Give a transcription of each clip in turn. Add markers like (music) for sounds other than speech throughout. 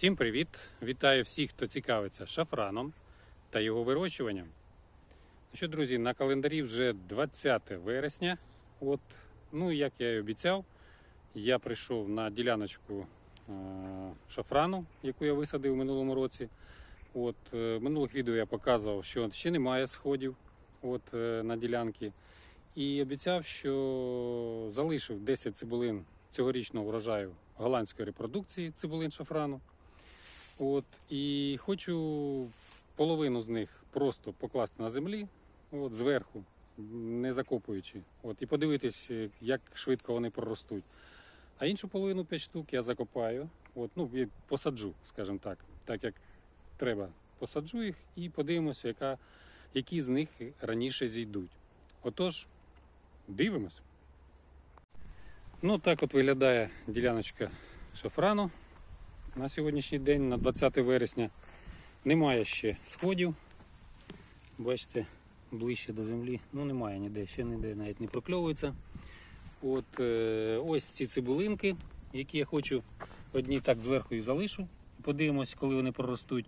Всім привіт! Вітаю всіх, хто цікавиться шафраном та його вирощуванням. Ну що, друзі, на календарі вже 20 вересня. От, ну, як я і обіцяв, я прийшов на діляночку е, шафрану, яку я висадив у минулому році. От, е, минулих відео я показував, що ще немає сходів от, е, на ділянки. І обіцяв, що залишив 10 цибулин цьогорічного врожаю голландської репродукції цибулин шафрану. От, і хочу половину з них просто покласти на землі, от, зверху, не закопуючи. От, і подивитись, е, як швидко вони проростуть. А іншу половину 5 штук я закопаю, от, ну, і посаджу, скажімо так, так як треба. Посаджу їх і подивимося, яка, які з них раніше зійдуть. Отож, дивимось. Ну, так от виглядає діляночка шафрану на сьогоднішній день, на 20 вересня. Немає ще сходів. Бачите, ближче до землі. Ну немає ніде, ще ніде навіть не прокльовується. От е, ось ці цибулинки, які я хочу одні так зверху і залишу. Подивимось, коли вони проростуть.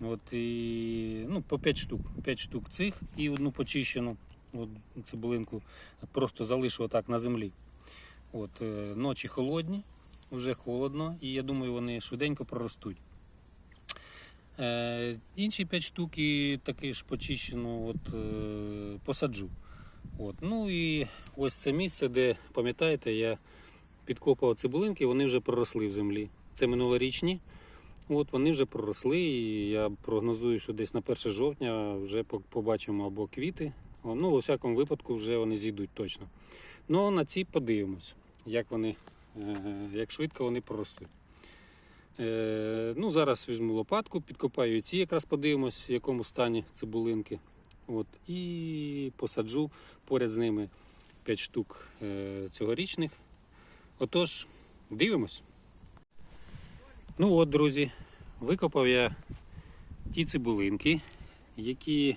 От, і, ну, по 5 штук. 5 штук цих і одну почищену от, цибулинку просто залишу отак на землі. От, е, ночі холодні, вже холодно, і я думаю, вони швиденько проростуть. Е, інші 5 штук і таки ж почищену от, е, посаджу. От. Ну і ось це місце, де, пам'ятаєте, я підкопав цибулинки, вони вже проросли в землі. Це минулорічні. От Вони вже проросли, і я прогнозую, що десь на 1 жовтня вже побачимо або квіти. Ну, у всякому випадку, вже вони зійдуть точно. Ну, на ці подивимось, як вони, як швидко вони проростуть. Е, ну, зараз візьму лопатку, підкопаю ці, якраз подивимось, в якому стані цибулинки. От, і посаджу поряд з ними 5 штук е, цьогорічних. Отож, дивимось. Ну от, друзі, викопав я ті цибулинки, які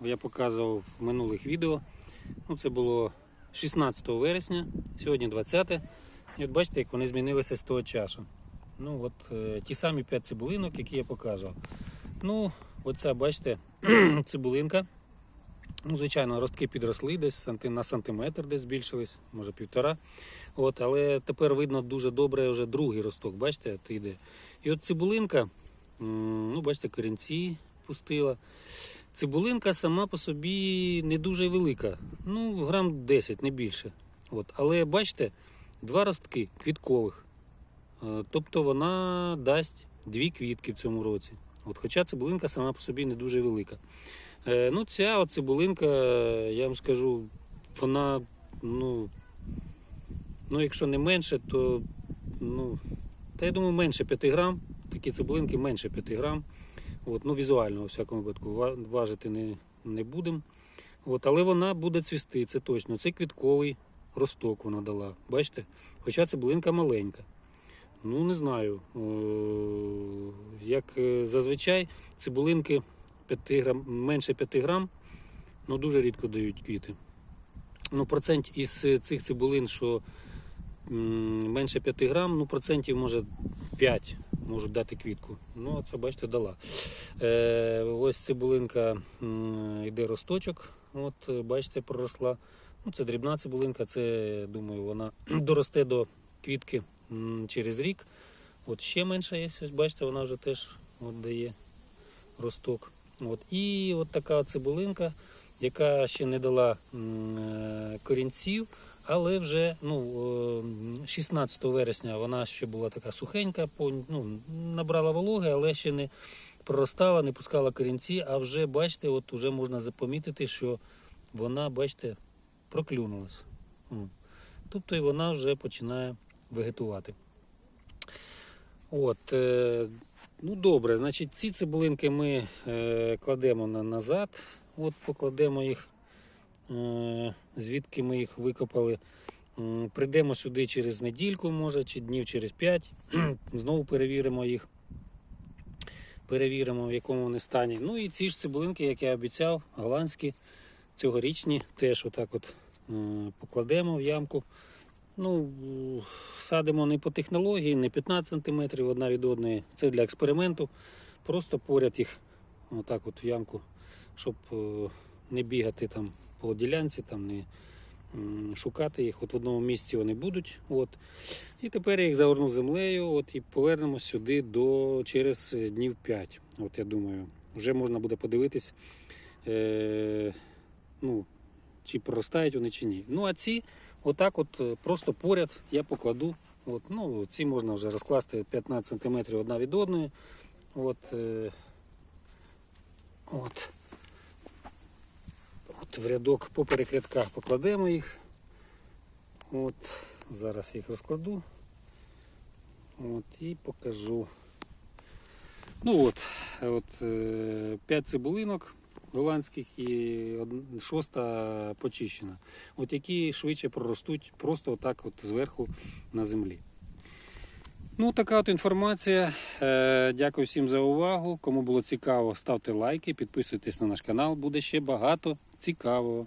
я показував в минулих відео. Ну, це було 16 вересня, сьогодні 20. І от бачите, як вони змінилися з того часу. Ну, от е, ті самі 5 цибулинок, які я показував. Ну, оця, бачите, (clears throat) цибулинка. Ну, звичайно, ростки підросли десь на сантиметр, десь збільшились, може півтора. От, але тепер видно дуже добре вже другий росток, бачите, от йде. І от цибулинка, ну, бачите, корінці пустила. Цибулинка сама по собі не дуже велика. Ну, грам 10, не більше. От. Але бачите, два ростки квіткових. Е, Тобто вона дасть дві квітки в цьому році. От, хоча цибулинка сама по собі не дуже велика. Е, ну, ця от цибулинка, я вам скажу, вона, ну, ну якщо не менше, то ну, та я думаю, менше 5 грам. Такі цибулинки менше 5 грам. От, ну, візуально, у всякому випадку, важити не, не будемо. От, але вона буде цвісти, це точно. Це квітковий росток вона дала. Бачите? Хоча цибулинка маленька. Ну, не знаю. Як е, зазвичай, цибулинки 5 грам, менше 5 грам, ну дуже рідко дають квіти. Ну, процент із е, цих цибулин, що менше 5 грам, ну процентів може 5 можуть дати квітку. Ну, це бачите, дала. Е, ось цибулинка йде росточок. От, е, бачите, проросла. Ну, це дрібна цибулинка, це, думаю, вона (clears throat) доросте до квітки через рік. От ще менша є, бачите, вона вже теж от дає росток. От. І от така цибулинка, яка ще не дала е, корінців, але вже ну, е, 16 вересня вона ще була така сухенька, ну, набрала вологи, але ще не проростала, не пускала корінці, а вже бачите, от вже можна запомітити, що вона, бачите, проклюнулась. Тобто і вона вже починає вегетувати. От, е, ну добре, значить ці цибулинки ми е, кладемо на, назад. От покладемо їх, е, звідки ми їх викопали. Прийдемо сюди через недільку, може, чи днів через 5. (clears throat) Знову перевіримо їх. Перевіримо, в якому вони стані. Ну і ці ж цибулинки, як я обіцяв, голландські, цьогорічні, теж отак от покладемо в ямку Ну, садимо не по технології, не 15 см одна від одної. Це для експерименту. Просто поряд їх отак от в ямку, щоб е, не бігати там по ділянці, там не шукати їх. От в одному місці вони будуть. От. І тепер я їх загорну землею от, і повернемо сюди до, через е, днів 5. От я думаю, вже можна буде подивитись, е, ну, чи проростають вони чи ні. Ну а ці отак от е, просто поряд я покладу. От, ну, ці можна вже розкласти 15 см одна від одної. От, е, от. От в рядок поперек рядка покладемо їх. От, зараз я їх розкладу. От, і покажу. Ну от, от е, 5 цибулинок голландських і шоста почищена. От які швидше проростуть просто отак от зверху на землі. Ну, така от інформація. Е, Дякую всім за увагу. Кому було цікаво, ставте лайки, підписуйтесь на наш канал. Буде ще багато цікавого.